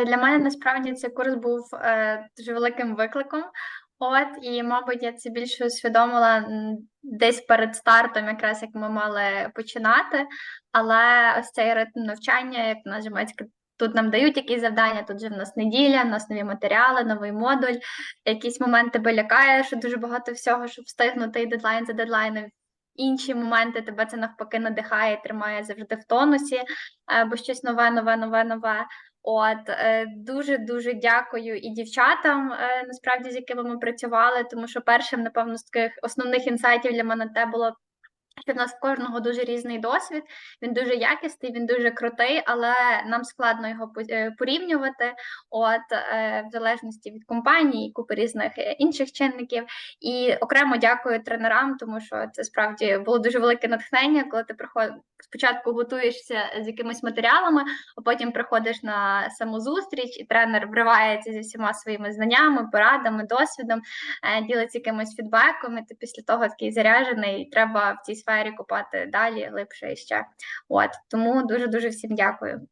Е, Для мене насправді цей курс був е, дуже великим викликом. От, і, мабуть, я це більше усвідомила десь перед стартом, якраз як ми мали починати. Але ось цей ритм навчання, як на Жемецька, тут нам дають якісь завдання, тут же в нас неділя, в нас нові матеріали, новий модуль. Якісь моменти тебе лякає, що дуже багато всього, щоб встигнути і дедлайн за дедлайном. Інші моменти тебе це навпаки надихає, тримає завжди в тонусі, е, бо щось нове, нове, нове, нове. От дуже дуже дякую і дівчатам, е, насправді з якими ми працювали, тому що першим, напевно, з таких основних інсайтів для мене те було. Що в нас кожного дуже різний досвід, він дуже якісний, він дуже крутий, але нам складно його е, порівнювати. От е, в залежності від компанії, купи різних е, інших чинників. І окремо дякую тренерам, тому що це справді було дуже велике натхнення, коли ти приход... спочатку готуєшся з якимись матеріалами, а потім приходиш на саму зустріч, і тренер вривається зі всіма своїми знаннями, порадами, досвідом, ділиться якимось фідбеком, і ти після того такий заряджений, і треба в цій сфері купати далі, глибше і ще. От тому дуже дуже всім дякую.